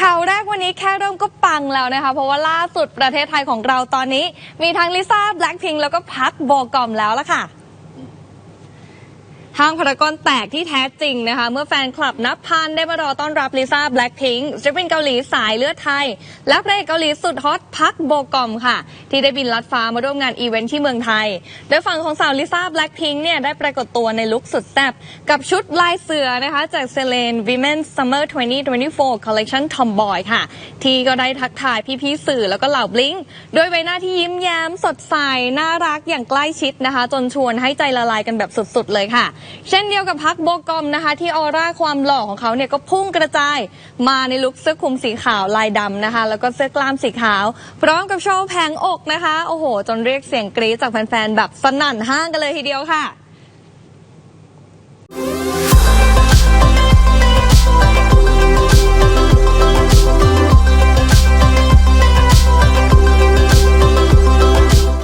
ข่าวแรกวันนี้แค่เริ่มก็ปังแล้วนะคะ เพราะว่าล่าสุดประเทศไทยของเราตอนนี้ มีทั้งลิซ่าแบล็คพิงแล้วก็พักโบกอมแล้วละค่ะ ห้างพารากอนแตกที่แท้จริงนะคะ เมื่อแฟนคลับนับพันได้มารอต้อนรับลิซ่าแบล็คพิงศิลปินเกาหลีสายเลือดไทย และพระเอกเกาหลีสุดฮอตพักโบกอมค่ะ ที่ได้บินลัดฟ้ามาร่วมงานอีเวนท์ที่เมืองไทย โดยฝั่งของสาวลิซ่าแบล็คพิงเนี่ยได้ปรากฏตัวในลุคสุดแซ่บกับชุดลายเสือนะคะจากเซเลน Women's Summer 2024 Collection Tomboy ค่ะ ที่ก็ได้ทักทายพี่ๆสื่อแล้วก็เหล่าบลิงก์โดยใบหน้าที่ยิ้มแย้มสดใสน่ารักอย่างใกล้ชิดนะคะ จนชวนให้ใจละลายกันแบบสุดๆเลยค่ะเช่นเดียวกับพักโบกอมนะคะ ที่ออร่าความหล่อของเขาเนี่ยก็พุ่งกระจายมาในลุคเสื้อคลุมสีขาวลายดำนะคะ แล้วก็เสื้อกล้ามสีขาว พร้อมกับโชว์แผงอกนะคะ โอ้โห จนเรียกเสียงกรี๊ดจากแฟนๆแบบสนั่นห้างกันเลยทีเดียวค่ะ